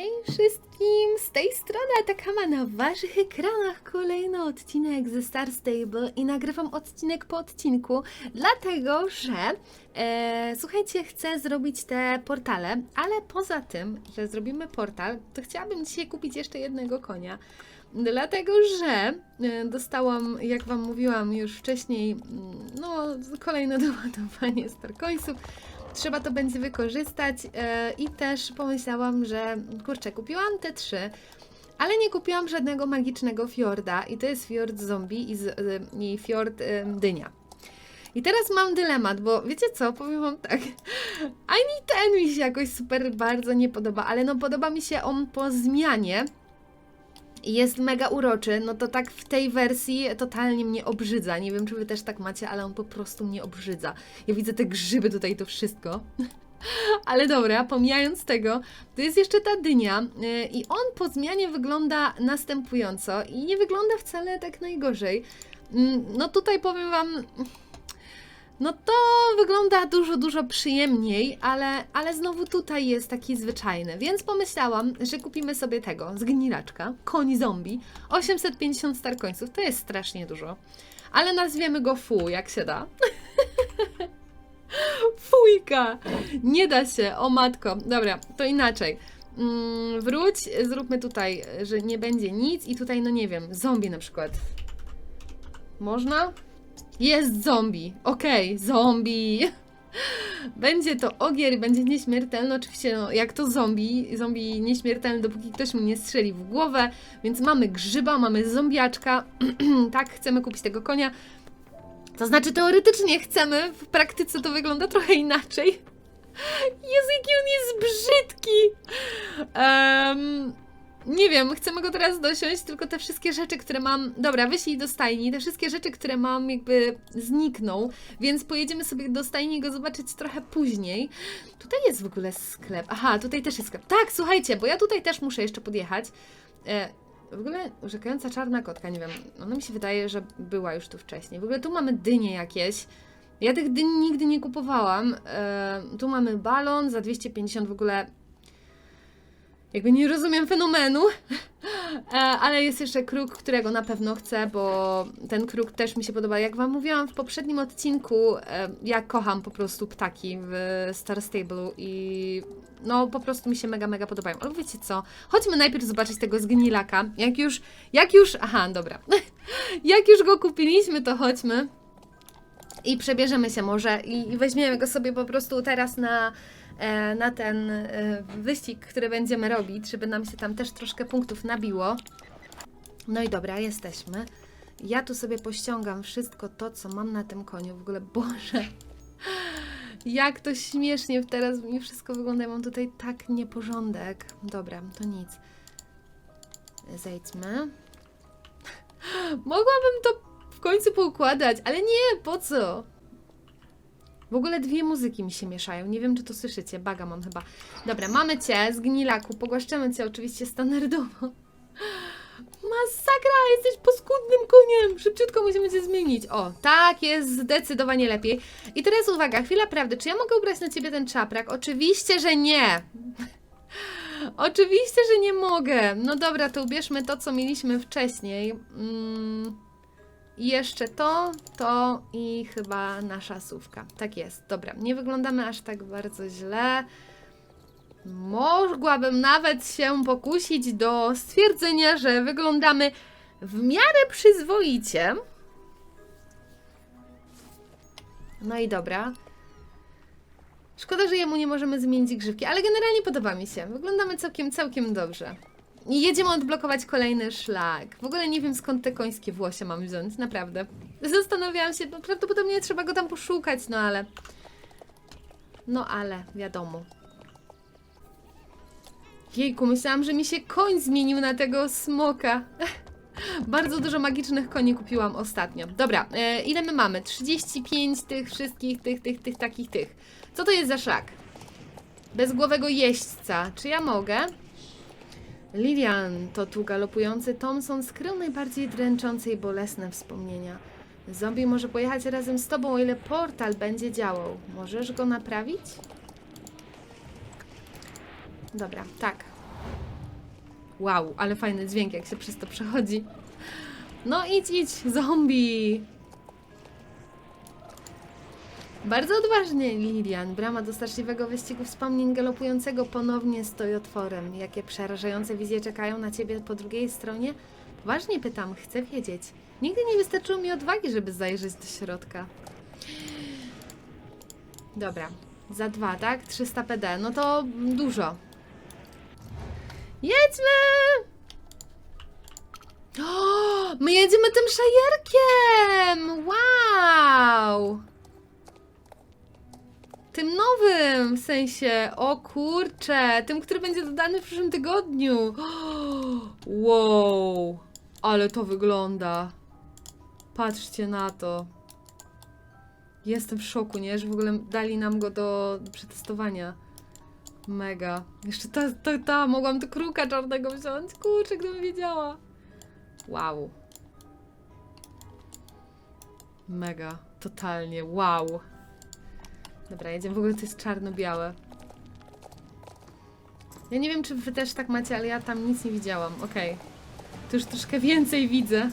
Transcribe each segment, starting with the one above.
Hej wszystkim! Z tej strony Atakama na waszych ekranach kolejny odcinek ze Star Stable i nagrywam odcinek po odcinku, dlatego że e, słuchajcie, chcę zrobić te portale, ale poza tym, że zrobimy portal, to chciałabym dzisiaj kupić jeszcze jednego konia. Dlatego, że e, dostałam, jak Wam mówiłam już wcześniej, mm, no kolejne doładowanie Starcoinsów. Trzeba to będzie wykorzystać e, i też pomyślałam, że kurczę, kupiłam te trzy, ale nie kupiłam żadnego magicznego fiorda i to jest fiord zombie i, z, e, i fiord e, dynia. I teraz mam dylemat, bo wiecie co, powiem wam tak, ani ten mi się jakoś super bardzo nie podoba, ale no podoba mi się on po zmianie, jest mega uroczy, no to tak w tej wersji totalnie mnie obrzydza. Nie wiem, czy wy też tak macie, ale on po prostu mnie obrzydza. Ja widzę te grzyby tutaj, to wszystko. Ale dobra, pomijając tego, to jest jeszcze ta dynia yy, i on po zmianie wygląda następująco i nie wygląda wcale tak najgorzej. Mm, No tutaj powiem wam, no to wygląda dużo, dużo przyjemniej, ale, ale znowu tutaj jest taki zwyczajny, więc pomyślałam, że kupimy sobie tego, zgnilaczka, koń zombie, 850 star końców, to jest strasznie dużo, ale nazwiemy go Fu, jak się da. Fujka! Nie da się, o matko. Dobra, to inaczej. Mm, wróć, zróbmy tutaj, że nie będzie nic i tutaj, no nie wiem, zombie na przykład. Można? Jest zombie. Okej, zombie. Będzie to ogier, będzie nieśmiertelny. Oczywiście, no, jak to zombie. Zombie nieśmiertelny, dopóki ktoś mu nie strzeli w głowę. Więc mamy grzyba, mamy zombiaczka. tak, chcemy kupić tego konia. To znaczy, teoretycznie chcemy, w praktyce to wygląda trochę inaczej. Jezu, jaki on jest brzydki! Em, nie wiem, chcemy go teraz dosiąść, tylko te wszystkie rzeczy, które mam. Dobra, wyślij do stajni. Te wszystkie rzeczy, które mam, jakby znikną, więc pojedziemy sobie do stajni go zobaczyć trochę później. Tutaj jest w ogóle sklep. Aha, tutaj też jest sklep. Tak, słuchajcie, bo ja tutaj też muszę jeszcze podjechać. E, w ogóle urzekająca czarna kotka, nie wiem, ona mi się wydaje, że była już tu wcześniej. W ogóle tu mamy dynie jakieś. Ja tych dyni nigdy nie kupowałam. E, tu mamy balon za 250 w ogóle. Jakby nie rozumiem fenomenu, E, ale jest jeszcze kruk, którego na pewno chcę, bo ten kruk też mi się podoba. Jak Wam mówiłam w poprzednim odcinku, e, ja kocham po prostu ptaki w Star Stable i no po prostu mi się mega, mega podobają. Ale wiecie co? Chodźmy najpierw zobaczyć tego zgnilaka. Jak już, jak już, aha, dobra. jak już go kupiliśmy, to chodźmy i przebierzemy się może i, i weźmiemy go sobie po prostu teraz na, na ten e, wyścig, który będziemy robić, żeby nam się tam też troszkę punktów nabiło. No i dobra, jesteśmy. Ja tu sobie pościągam wszystko to, co mam na tym koniu. W ogóle, Boże, jak to śmiesznie teraz mi wszystko wygląda. Ja mam tutaj tak nieporządek. Dobra, to nic. Zejdźmy. Mogłabym to w końcu poukładać, ale nie, po co? W ogóle dwie muzyki mi się mieszają. Nie wiem, czy to słyszycie. Baga mam chyba. Dobra, mamy cię, zgnilaku. Pogłaszczemy cię oczywiście standardowo. Masakra, jesteś poskudnym koniem. Szybciutko musimy cię zmienić. O, tak jest zdecydowanie lepiej. I teraz uwaga, chwila prawdy. Czy ja mogę ubrać na ciebie ten czaprak? Oczywiście, że nie. Oczywiście, że nie mogę. No dobra, to ubierzmy to, co mieliśmy wcześniej. Mm. I jeszcze to, to i chyba nasza słówka. Tak jest, dobra. Nie wyglądamy aż tak bardzo źle. Mogłabym nawet się pokusić do stwierdzenia, że wyglądamy w miarę przyzwoicie. No i dobra. Szkoda, że jemu nie możemy zmienić grzywki, ale generalnie podoba mi się. Wyglądamy całkiem, całkiem dobrze. I jedziemy odblokować kolejny szlak. W ogóle nie wiem skąd te końskie włosie mam wziąć, naprawdę. Zastanawiałam się, no prawdopodobnie trzeba go tam poszukać, no ale... No ale, wiadomo. Jejku, myślałam, że mi się koń zmienił na tego smoka. Bardzo dużo magicznych koni kupiłam ostatnio. Dobra, e, ile my mamy? 35 tych wszystkich, tych, tych, tych, takich, tych. Co to jest za szlak? Bezgłowego jeźdźca. Czy ja mogę? Lilian, to tu galopujący Thompson skrył najbardziej dręczące i bolesne wspomnienia. Zombie może pojechać razem z tobą, o ile portal będzie działał. Możesz go naprawić? Dobra, tak. Wow, ale fajny dźwięk, jak się przez to przechodzi. No idź, idź, zombie! Bardzo odważnie, Lilian. Brama do straszliwego wyścigu wspomnień galopującego ponownie stoi otworem. Jakie przerażające wizje czekają na ciebie po drugiej stronie? Poważnie pytam, chcę wiedzieć. Nigdy nie wystarczyło mi odwagi, żeby zajrzeć do środka. Dobra, za dwa, tak? 300 PD, no to dużo. Jedźmy! O, my jedziemy tym szajerkiem! Wow! Tym nowym, w sensie, o kurcze, tym, który będzie dodany w przyszłym tygodniu. Wow, ale to wygląda. Patrzcie na to. Jestem w szoku, nie? Że w ogóle dali nam go do przetestowania. Mega. Jeszcze ta, ta, ta, mogłam tu kruka czarnego wziąć. Kurczę, gdybym wiedziała. Wow. Mega. Totalnie. Wow. Dobra, jedziemy. W ogóle to jest czarno-białe. Ja nie wiem, czy wy też tak macie, ale ja tam nic nie widziałam. Okej. Tu już troszkę więcej widzę.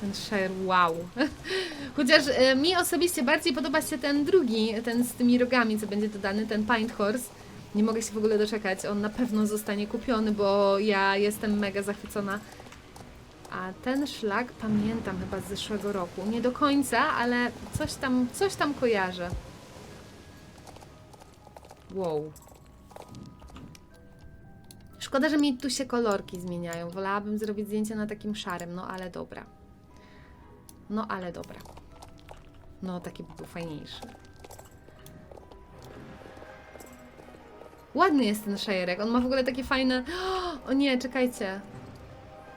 Ten share, wow. Chociaż e, mi osobiście bardziej podoba się ten drugi, ten z tymi rogami, co będzie dodany, ten Pint Horse. Nie mogę się w ogóle doczekać. On na pewno zostanie kupiony, bo ja jestem mega zachwycona. A ten szlak pamiętam chyba z zeszłego roku. Nie do końca, ale coś tam, coś tam kojarzę. Wow. Szkoda, że mi tu się kolorki zmieniają. Wolałabym zrobić zdjęcie na takim szarym, no ale dobra. No ale dobra. No taki by był fajniejszy. Ładny jest ten szajerek. On ma w ogóle takie fajne. O nie, czekajcie.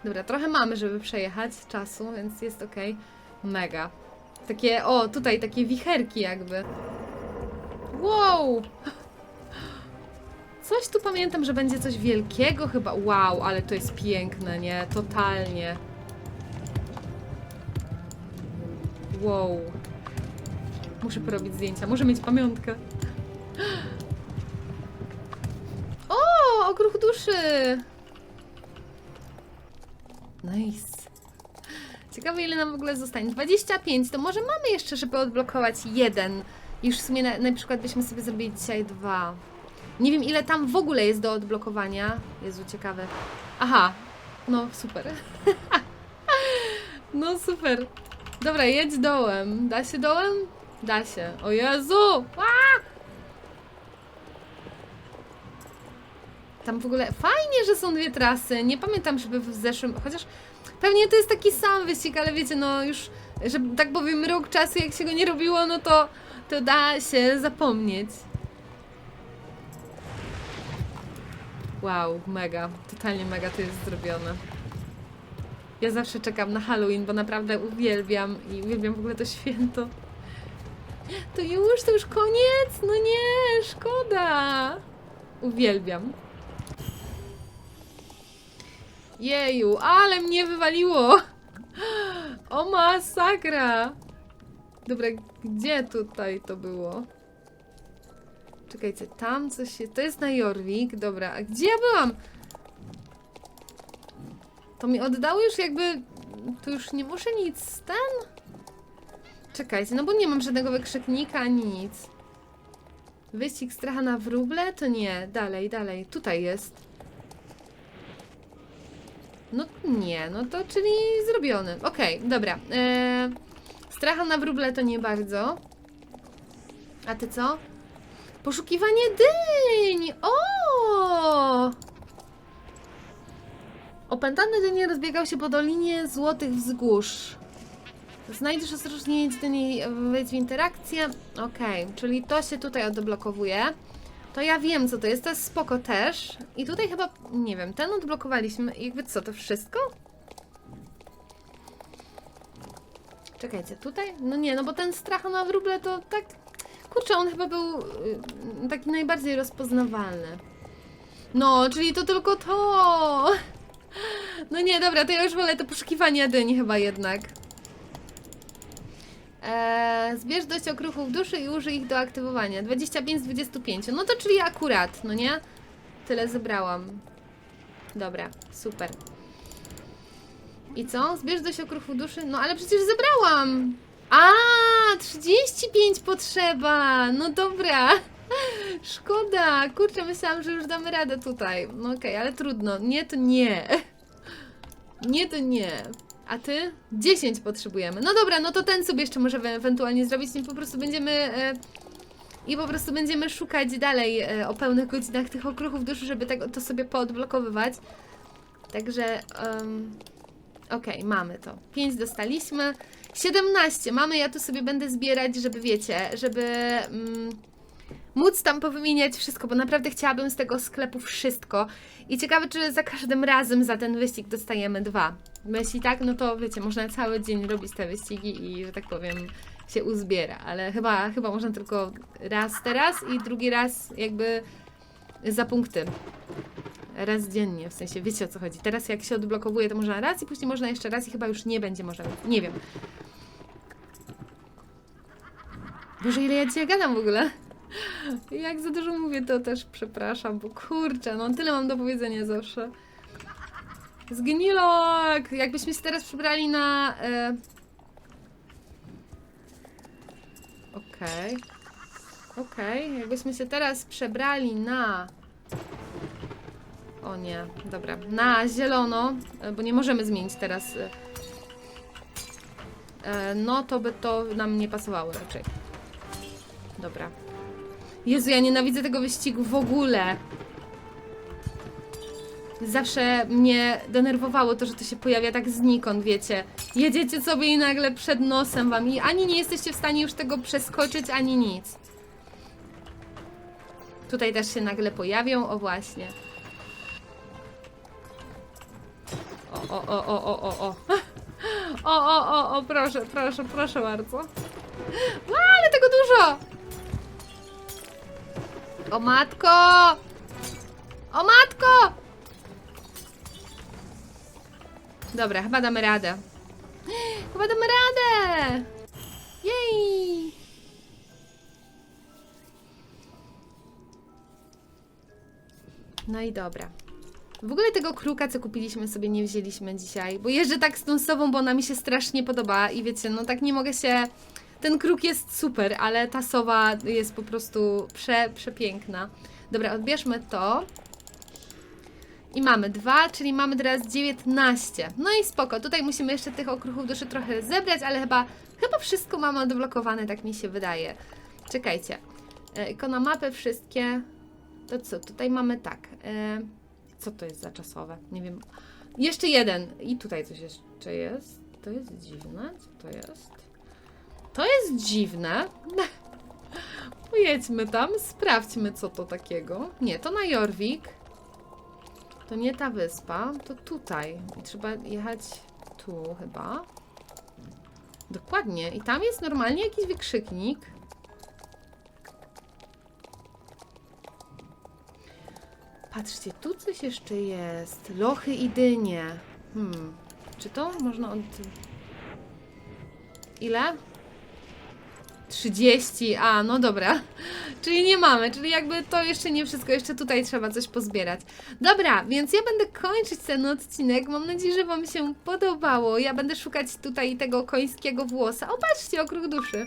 Dobra, trochę mamy, żeby przejechać czasu, więc jest ok. Mega. Takie, o, tutaj takie wicherki jakby. Wow! Coś tu pamiętam, że będzie coś wielkiego chyba. Wow, ale to jest piękne, nie? Totalnie. Wow. Muszę porobić zdjęcia, muszę mieć pamiątkę. O, okruch duszy! Nice. Ciekawe ile nam w ogóle zostanie. 25, to może mamy jeszcze, żeby odblokować jeden. Już w sumie na, na przykład byśmy sobie zrobili dzisiaj dwa. Nie wiem ile tam w ogóle jest do odblokowania. Jezu, ciekawe. Aha, no super. no super. Dobra, jedź dołem. Da się dołem? Da się. O Jezu! A! Tam w ogóle fajnie, że są dwie trasy. Nie pamiętam, żeby w zeszłym. Chociaż pewnie to jest taki sam wyścig, ale wiecie, no już, że tak powiem, rok czasu, jak się go nie robiło, no to, to da się zapomnieć. Wow, mega. Totalnie mega to jest zrobione. Ja zawsze czekam na Halloween, bo naprawdę uwielbiam i uwielbiam w ogóle to święto. To już, to już koniec? No nie, szkoda. Uwielbiam. Jeju, ale mnie wywaliło! O masakra! Dobra, gdzie tutaj to było? Czekajcie, tam coś się... To jest na Jorvik, dobra, a gdzie ja byłam? To mi oddało już jakby... Tu już nie muszę nic ten? Czekajcie, no bo nie mam żadnego wykrzyknika, ani nic. Wyścig stracha na wróble? To nie, dalej, dalej, tutaj jest. No nie, no to czyli zrobiony. Okej, dobra. Eee, stracha na wróble to nie bardzo. A ty co? Poszukiwanie dyń! O! Opętany dynie rozbiegał się po dolinie złotych wzgórz. Znajdziesz ostrożnie, niej, wejdź w interakcję. Okej, czyli to się tutaj odblokowuje. To ja wiem, co to jest. To jest spoko też. I tutaj chyba, nie wiem, ten odblokowaliśmy. Jakby co, to wszystko? Czekajcie, tutaj? No nie, no bo ten strach na wróble to tak... Kurczę, on chyba był y, taki najbardziej rozpoznawalny. No, czyli to tylko to! No nie, dobra, to ja już wolę to poszukiwanie dyń chyba jednak. Eee, zbierz dość okruchów duszy i użyj ich do aktywowania. 25 z 25. No to czyli akurat, no nie? tyle zebrałam. Dobra, super. I co? Zbierz dość okruchu duszy? No ale przecież zebrałam! A, 35 potrzeba! No dobra. Szkoda. Kurczę, myślałam, że już damy radę tutaj. No okej, ale trudno. Nie, to nie. Nie, to nie. A ty? 10 potrzebujemy. No dobra, no to ten sobie jeszcze możemy ewentualnie zrobić i po prostu będziemy... E, I po prostu będziemy szukać dalej e, o pełnych godzinach tych okruchów duszy, żeby to sobie poodblokowywać. Także... em, Okej, mamy to. 5 dostaliśmy. 17 mamy, ja tu sobie będę zbierać, żeby wiecie, żeby mm, móc tam powymieniać wszystko, bo naprawdę chciałabym z tego sklepu wszystko. I ciekawe, czy za każdym razem za ten wyścig dostajemy dwa. Bo jeśli tak, no to wiecie, można cały dzień robić te wyścigi i, że tak powiem, się uzbiera. Ale chyba, chyba można tylko raz teraz i drugi raz jakby za punkty. Raz dziennie, w sensie wiecie o co chodzi. Teraz jak się odblokowuje, to można raz i później można jeszcze raz i chyba już nie będzie można. Nie wiem. Boże, ile ja dzisiaj gadam w ogóle? Jak za dużo mówię, to też przepraszam, bo kurczę, no tyle mam do powiedzenia zawsze. Zgnilok! Jakbyśmy się teraz przybrali na... E... Okej. Okej, jakbyśmy się teraz przebrali na... O nie, dobra. Na zielono, e, bo nie możemy zmienić teraz. e, No to by to nam nie pasowało raczej. Dobra. Jezu, ja nienawidzę tego wyścigu w ogóle. Zawsze mnie denerwowało to, że to się pojawia tak znikąd, wiecie. Jedziecie sobie i nagle przed nosem wam i ani nie jesteście w stanie już tego przeskoczyć, ani nic. Tutaj też się nagle pojawią, o właśnie. O, o, o, o, o, o, o. O, o, o, o, proszę, proszę, proszę bardzo. Ła, ale tego dużo! O matko! O matko! Dobra, chyba damy radę. Chyba damy radę! Jej! No i dobra. W ogóle tego kruka, co kupiliśmy sobie, nie wzięliśmy dzisiaj, bo jeżdżę tak z tą sową, bo ona mi się strasznie podoba i wiecie, no tak nie mogę się... Ten kruk jest super, ale ta sowa jest po prostu prze, przepiękna. Dobra, odbierzmy to. I mamy dwa, czyli mamy teraz 19. No i spoko, tutaj musimy jeszcze tych okruchów duszy trochę zebrać, ale chyba, chyba wszystko mamy odblokowane, tak mi się wydaje. Czekajcie. E, Ikona mapy wszystkie. To co, tutaj mamy tak. E, co to jest za czasowe? Nie wiem. Jeszcze jeden. I tutaj coś jeszcze jest. To jest dziwne. Co to jest? To jest dziwne. Pojedźmy tam, sprawdźmy co to takiego. Nie, to na Jorvik. To nie ta wyspa, to tutaj. I trzeba jechać tu chyba. Dokładnie. I tam jest normalnie jakiś wykrzyknik. Patrzcie, tu coś jeszcze jest. Lochy i dynie. Hmm. Czy to można od... Ile? 30, a no dobra. Czyli nie mamy, czyli jakby to jeszcze nie wszystko, jeszcze tutaj trzeba coś pozbierać. Dobra, więc ja będę kończyć ten odcinek. Mam nadzieję, że Wam się podobało. Ja będę szukać tutaj tego końskiego włosa. O, patrzcie, okruch duszy.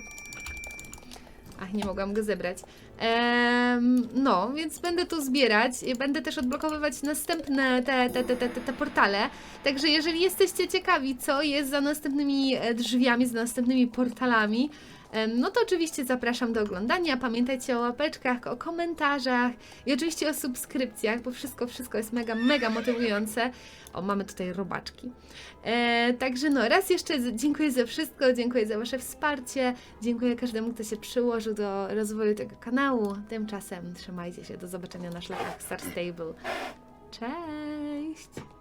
Ach, nie mogłam go zebrać. Em, no, więc będę tu zbierać. Będę też odblokowywać następne te, te, te, te, te, portale. Także jeżeli jesteście ciekawi, co jest za następnymi e, drzwiami, za następnymi portalami, no to oczywiście zapraszam do oglądania. Pamiętajcie o łapeczkach, o komentarzach i oczywiście o subskrypcjach, bo wszystko, wszystko jest mega, mega motywujące. O, mamy tutaj robaczki. E, także no, raz jeszcze dziękuję za wszystko, dziękuję za Wasze wsparcie, dziękuję każdemu, kto się przyłożył do rozwoju tego kanału. Tymczasem trzymajcie się, do zobaczenia na szlakach Star Stable. Cześć!